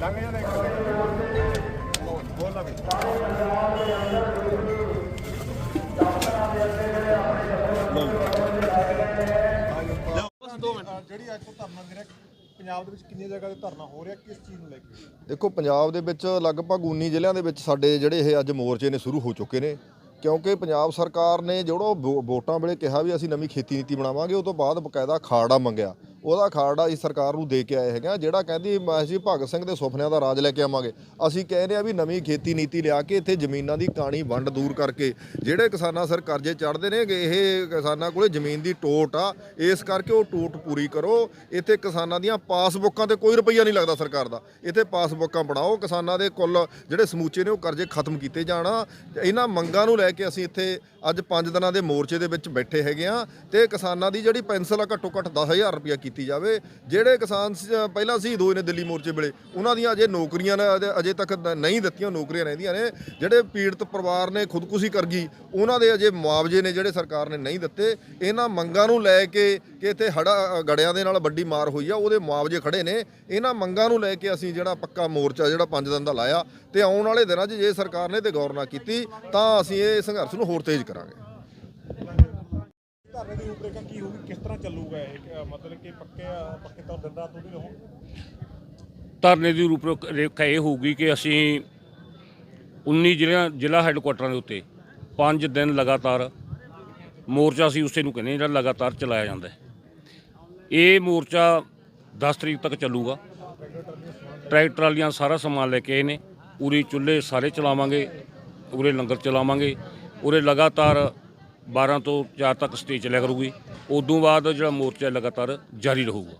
ਲੰਘ ਜਾਣਾ ਇੱਕ ਬੋਲ ਨਾ ਵੀ। ਜਿਹੜੀ ਅੱਜ ਤੋਂ ਧਰਨਾ ਦੇ ਰਿਹਾ ਪੰਜਾਬ ਦੇ ਵਿੱਚ ਕਿੰਨੀਆਂ ਜਗ੍ਹਾ ਤੇ ਧਰਨਾ ਹੋ ਰਿਹਾ ਕਿਸ ਚੀਜ਼ ਨੂੰ ਲੈ ਕੇ? ਦੇਖੋ ਪੰਜਾਬ ਦੇ ਵਿੱਚ ਲਗਭਗ 19 ਜ਼ਿਲ੍ਹਿਆਂ ਦੇ ਵਿੱਚ ਸਾਡੇ ਜਿਹੜੇ ਇਹ ਅੱਜ ਮੋਰਚੇ ਨੇ ਸ਼ੁਰੂ ਹੋ ਚੁੱਕੇ ਨੇ। ਕਿਉਂਕਿ ਪੰਜਾਬ ਸਰਕਾਰ ਨੇ ਜਿਹੜਾ ਵੋਟਾਂ ਵੇਲੇ ਕਿਹਾ ਵੀ ਅਸੀਂ ਨਵੀਂ ਖੇਤੀ ਨੀਤੀ ਬਣਾਵਾਂਗੇ ਉਹ ਤੋਂ ਬਾਅਦ ਬਕਾਇਦਾ ਖਾੜਾ ਮੰਗਿਆ। ਉਹਦਾ ਖਾੜਾ ਅਸੀਂ ਸਰਕਾਰ ਨੂੰ ਦੇ ਕੇ ਆਏ ਹੈਗੇ ਆ, ਜਿਹੜਾ ਕਹਿੰਦੀ ਮ- ਅਸੀਂ ਭਗਤ ਸਿੰਘ ਦੇ ਸੁਪਨਿਆਂ ਦਾ ਰਾਜ ਲੈ ਕੇ ਆਵਾਂਗੇ। ਅਸੀਂ ਕਹਿ ਰਹੇ ਆ ਵੀ ਨਵੀਂ ਖੇਤੀ ਨੀਤੀ ਲਿਆ ਕੇ ਇੱਥੇ ਜ਼ਮੀਨਾਂ ਦੀ ਕਾਣੀ ਵੰਡ ਦੂਰ ਕਰਕੇ, ਜਿਹੜੇ ਕਿਸਾਨਾਂ ਸਰ ਕਰਜ਼ੇ ਚੜਦੇ ਨੇ ਇਹ ਕਿਸਾਨਾਂ ਕੋਲੇ ਜ਼ਮੀਨ ਦੀ ਟੋਟ ਆ, ਇਸ ਕਰਕੇ ਉਹ ਟੋਟ ਪੂਰੀ ਕਰੋ। ਇੱਥੇ ਕਿਸਾਨਾਂ ਦੀਆਂ ਪਾਸਬੁੱਕਾਂ ਤੇ ਕੋਈ ਰੁਪਈਆ ਨਹੀਂ ਲੱਗਦਾ ਸਰਕਾਰ ਦਾ। ਇੱਥੇ ਪਾਸਬੁੱਕਾਂ ਬਣਾਓ, ਕਿਸਾਨਾਂ ਦੇ ਕੁੱਲ ਜਿਹੜੇ ਸਮੂਚੇ ਨੇ ਉਹ ਕਰਜ਼ੇ ਖਤਮ ਕੀਤੇ ਜਾਣ। ਇਹਨਾਂ ਮੰਗਾਂ ਨੂੰ ਲੈ ਕੇ ਅਸੀਂ ਇੱਥੇ ਅੱਜ 5 ਦਿਨਾਂ ਦੇ ਮੋਰਚੇ ਦੇ ਵਿੱਚ ਬੈਠੇ ਹੈਗੇ ਆ, ਤੇ ਕਿਸਾਨਾਂ ਦੀ ਜਿਹੜੀ ਪੈਨਸ਼ਨ ਆ, ਘੱਟੋ ਘੱਟ 10000 ਰੁਪਇਆ ਕੀਤੀ ਜਾਵੇ। ਜਿਹੜੇ ਕਿਸਾਨ ਸ- ਪਹਿਲਾਂ ਸ਼ਹੀਦ ਹੋਏ ਨੇ ਦਿੱਲੀ ਮੋਰਚੇ ਵੇਲੇ, ਉਹਨਾਂ ਦੀਆਂ ਅਜੇ ਨੌਕਰੀਆਂ ਨੇ, ਅਜੇ- ਤੱਕ ਨਹੀਂ ਦਿੱਤੀਆਂ ਨੌਕਰੀਆਂ ਰਹਿੰਦੀਆਂ ਨੇ। ਜਿਹੜੇ ਪੀੜਤ ਪਰਿਵਾਰ ਨੇ ਖੁਦਕੁਸ਼ੀ ਕਰ ਗਈ ਉਹਨਾਂ ਦੇ ਅਜੇ ਮੁਆਵਜ਼ੇ ਨੇ ਜਿਹੜੇ ਸਰਕਾਰ ਨੇ ਨਹੀਂ ਦਿੱਤੇ। ਇਹਨਾਂ ਮੰਗਾਂ ਨੂੰ ਲੈ ਕੇ ਕਿ ਇੱਥੇ ਹੜਾ ਗੜਿਆਂ ਦੇ ਨਾਲ ਵੱਡੀ ਮਾਰ ਹੋਈ ਆ, ਉਹਦੇ ਮੁਆਵਜ਼ੇ ਖੜੇ ਨੇ। ਇਹਨਾਂ ਮੰਗਾਂ ਨੂੰ ਲੈ ਕੇ ਅਸੀਂ ਜਿਹੜਾ ਪੱਕਾ ਮੋਰਚਾ, ਜਿਹੜਾ 5 ਦਿਨ ਦਾ ਲਾਇਆ, ਤੇ ਆਉਣ ਵਾਲੇ ਦਿਨਾਂ 'ਚ ਜੇ ਸਰਕਾਰ ਨੇ ਤੇ ਗੌਰ ਨਾ ਕੀਤੀ, ਤਾਂ ਅਸੀਂ ਇਹ ਸੰਘਰਸ਼ ਨੂੰ ਹੋਰ ਤੇਜ਼ ਕਰਾਂਗੇ। ਧਰਨੇ ਦੀ ਰੂਪਰੇਖਾ ਕੀ ਹੋਊਗੀ ਕਿਸ ਤਰ੍ਹਾਂ ਚੱਲੂਗਾ ਇਹ? ਮਤਲਬ ਕਿ ਪੱਕੇ ਪੱਕੇ ਤੌਰ ਦਿਨ ਰਾਤ ਉਹਦੀ ਰਹੋ? ਧਰਨੇ ਦੀ ਰੂਪ ਰੇਖਾ ਇਹ ਹੋਊਗੀ ਕਿ ਅਸੀਂ 19 ਜ਼ਿਲ੍ਹਿਆਂ, ਜ਼ਿਲ੍ਹਾ ਹੈੱਡਕੁਆਟਰਾਂ ਦੇ ਉੱਤੇ 5 ਦਿਨ ਲਗਾਤਾਰ ਮੋਰਚਾ ਅਸੀਂ ਉਸੇ ਨੂੰ ਕਹਿੰਦੇ ਜਿਹੜਾ ਲਗਾਤਾਰ ਚਲਾਇਆ ਜਾਂਦਾ ਹੈ। ਇਹ ਮੋਰਚਾ 10 ਤਰੀਕ ਤੱਕ ਚੱਲੂਗਾ। ਟਰੈਕਟਰ ਵਾਲੀਆਂ ਸਾਰਾ ਸਮਾਨ ਲੈ ਕੇ ਆਏ ਨੇ। ਉਰੇ ਚੁੱਲ੍ਹੇ ਸਾਰੇ ਚਲਾਵਾਂਗੇ, ਉਰੇ ਲੰਗਰ ਚਲਾਵਾਂਗੇ। ਉਰੇ ਲਗਾਤਾਰ 12 ਤੋਂ 4 ਤੱਕ ਸਟੇਜ ਚੱਲਿਆ ਕਰੂਗੀ। ਉਦੋਂ ਬਾਅਦ ਜਿਹੜਾ ਮੋਰਚਾ ਲਗਾਤਾਰ ਜਾਰੀ ਰਹੂਗਾ।